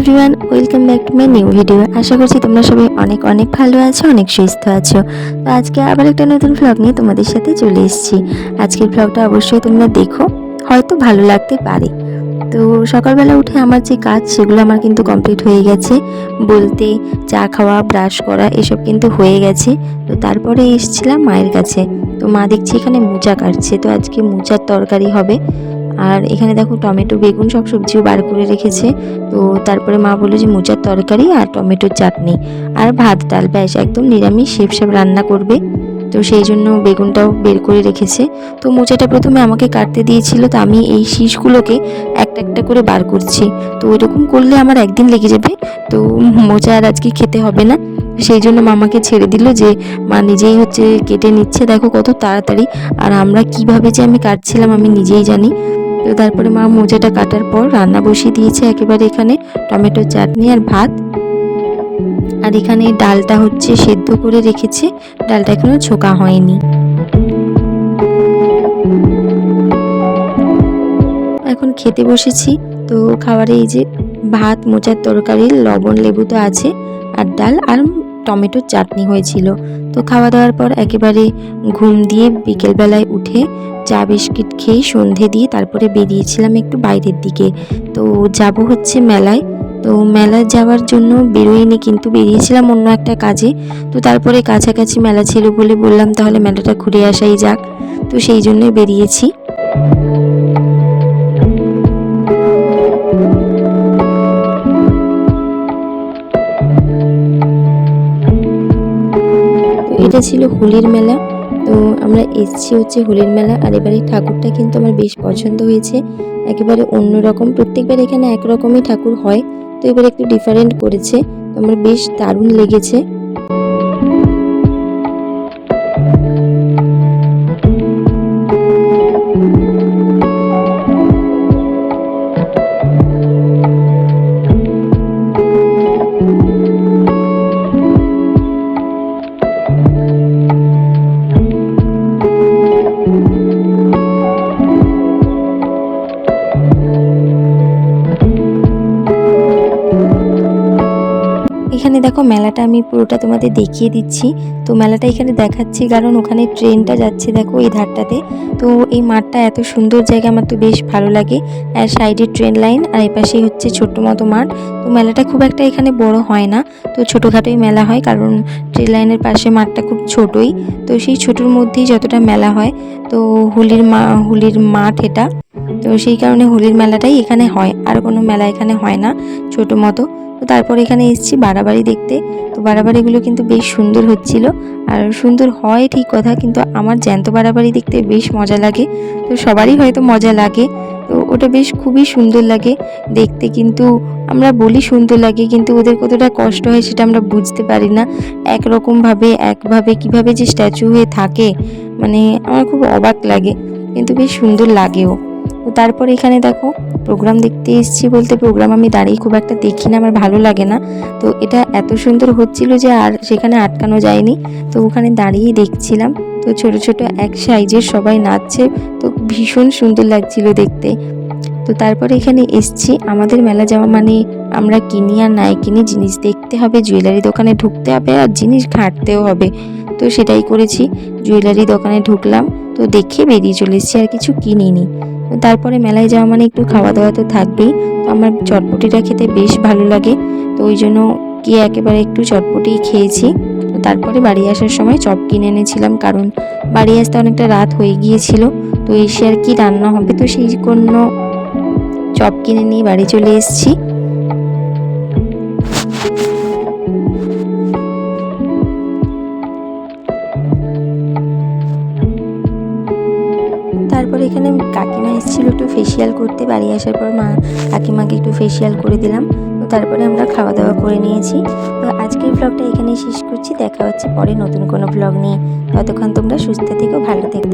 Everyone welcome back to my new video আশা করছি তোমরা সবাই অনেক অনেক ভালো আছো, অনেক সুস্থ আছো। তো আজকে আবার একটা নতুন ভ্লগ নিয়ে তোমাদের সাথে চলে এসেছি। আজকের ভ্লগটা অবশ্যই তোমরা দেখো, হয়তো ভালো লাগতে পারে। তো সকালবেলা উঠে আমার যে কাজ, সেগুলো আমার কিন্তু কমপ্লিট হয়ে গেছে। বলতে চা খাওয়া ব্রাশ করা, এসব কিন্তু হয়ে গেছে। তো তারপরে এসেছিলাম মায়ের কাছে। তো মা দেখছি এখানে মোচা কাটছে। তো আজকে মোচার তরকারি হবে। আর এখানে দেখো টমেটো, বেগুন সব সবজিও বার করে রেখেছে। তো তারপরে মা বলল যে মোচার তরকারি আর টমেটোর চাটনি। আর ভাত, ডাল, ব্যাস, একদম নিরামিষ শেপ শেপ রান্না করবে। তো সেই জন্য বেগুনটাও বের করে রেখেছে। তো মোচাটা প্রথমে আমাকে কাটতে দিয়েছিল, তো আমি এই শীষগুলোকে একটা একটা করে বার করছি। তো ওইরকম করলে আমার একদিন লেগে যাবে, তো মোচা আর আজকে খেতে হবে না। সেই জন্য মামাকে ছেড়ে দিল যে, মা নিজেই হচ্ছে কেটে নিচ্ছে, দেখো কত তাড়াতাড়ি। আর আমরা কীভাবে যে আমি কাটছিলাম আমি নিজেই জানি। তো তারপরে মা মোজাটা কাটার পর রান্না বসিয়ে দিয়েছে একেবারে এখানে টমেটোর চাটনি আর ভাত। আর এখানে ডালটা হচ্ছে সেদ্ধ করে রেখেছে। ডালটা এখনও ছোকা হয়নি। এখন খেতে বসেছি। তো খাবারে এই যে ভাত, মোচার তরকারি, লবণ, লেবু তো আছে। আর ডাল আর টমেটোর চাটনি হয়েছিল। তো খাওয়া দাওয়ার পর একেবারে ঘুম দিয়ে বিকেলবেলায় উঠে চা বিস্কিট খেয়ে সন্ধে দিয়ে তারপরে বেরিয়েছিলাম একটু বাইরের দিকে। তো যাব হচ্ছে মেলায়। তো মেলায় যাওয়ার জন্য বেরোয়নি কিন্তু বেরিয়েছিলাম অন্য একটা কাজে। তো তারপরে কাছাকাছি মেলা ছিল বলে বললাম, তাহলে মেলাটা ঘুরে আসাই যাক। তো সেই জন্যই বেরিয়েছি। এটা ছিল হোলির মেলা। তো আমরা এসেছি হচ্ছে হোলির মেলা আর এবারে ঠাকুরটা কিন্তু আমার বেশ পছন্দ হয়েছে। একেবারে অন্যরকম প্রত্যেকবার এখানে একরকমই ঠাকুর হয়। তো এবার একটু ডিফারেন্ট করেছে। আমার বেশ দারুণ লেগেছে। এখানে দেখো মেলাটা আমি পুরোটা তোমাদের দেখিয়ে দিচ্ছি। তো মেলাটা এখানে দেখাচ্ছি, কারণ ওখানে ট্রেনটা যাচ্ছে দেখো এই ধারটাতে। তো এই মাঠটা এত সুন্দর জায়গা, আমার তো বেশ ভালো লাগে। আর সাইডে ট্রেন লাইন, আর এপাশে হচ্ছে ছোট্ট মতো মাঠ। তো মেলাটা খুব একটা এখানে বড় হয় না। তো ছোটোখাটোই মেলা হয়, কারণ ট্রেন লাইনের পাশে মাঠটা খুব ছোটই। তো সেই ছোটোর মধ্যেই যতটা মেলা হয়, তো হোলির মা, হোলির মাঠ এটা। তো সেই কারণে হোলির মেলাটাই এখানে হয়, আর কোনো মেলা এখানে হয় না ছোটো মতো। তো তারপর এখানে এসেছি বাড়াবাড়ি দেখতে। তো বাড়াবাড়িগুলো কিন্তু বেশ সুন্দর হচ্ছিল। আর সুন্দর হয় ঠিক কথা, কিন্তু আমার জ্যান্ত বাড়াবাড়ি দেখতে বেশ মজা লাগে। তো সবারই হয়তো মজা লাগে। তো ওটা বেশ খুবই সুন্দর লাগে। দেখতে কিন্তু আমরা বলি সুন্দর লাগে, কিন্তু ওদের কতটা কষ্ট হয় সেটা আমরা বুঝতে পারি না। একরকমভাবে, একভাবে, কীভাবে যে স্ট্যাচু হয়ে থাকে মানে আমার খুব অবাক লাগে, কিন্তু বেশ সুন্দর লাগেও। তারপর এখানে দেখো প্রোগ্রাম দেখতে এসেছি বলতে প্রোগ্রাম আমি দাঁড়িয়ে খুব একটা দেখি না, আমার ভালো লাগে না। তো এটা এত সুন্দর হচ্ছিল যে আর সেখানে আটকানো যায়নি। তো ওখানে দাঁড়িয়েই দেখছিলাম। তো ছোট ছোট এক সাইজের সবাই নাচছে। তো ভীষণ সুন্দর লাগছিল দেখতে। তো তারপরে এখানে এসছি। আমাদের মেলা যাওয়া মানে আমরা কিনি আর নাই কিনি জিনিস দেখতে হবে জুয়েলারি দোকানে ঢুকতে হবে আর জিনিস ঘাঁটতেও হবে। তো সেটাই করেছি। জুয়েলারি দোকানে ঢুকলাম। তো দেখে বেরিয়ে চলে এসেছি, আর কিছু কিনিনি। তারপরে মেলায় যাওয়া মানে একটু খাওয়া দাওয়া তো থাকবেই। তো আমার চটপটিটা খেতে বেশ ভালো লাগে। তো ওই জন্য কি একেবারে একটু চটপটি খেয়েছি। তারপরে বাড়ি আসার সময় চপ কিনে এনেছিলাম কারণ বাড়ি আসতে অনেকটা রাত হয়ে গিয়েছিল। তো এসে আর কি রান্না হবে তো সেই জন্য চপ কিনে নিয়ে বাড়ি চলে এসেছি। তারপর এখানে কাকিমা এসেছিল একটু ফেসিয়াল করতে, বাড়ি আসার পর মা কাকিমাকে একটু ফেসিয়াল করে দিলাম। তো তারপরে আমরা খাওয়া দাওয়া করে নিয়েছি। তো আজকের ব্লগটা এখানেই শেষ করছি। দেখা হচ্ছে পরে নতুন কোনো ব্লগ নিয়ে। ততক্ষণ তোমরা সুস্থ থেকেও ভালো থেকো।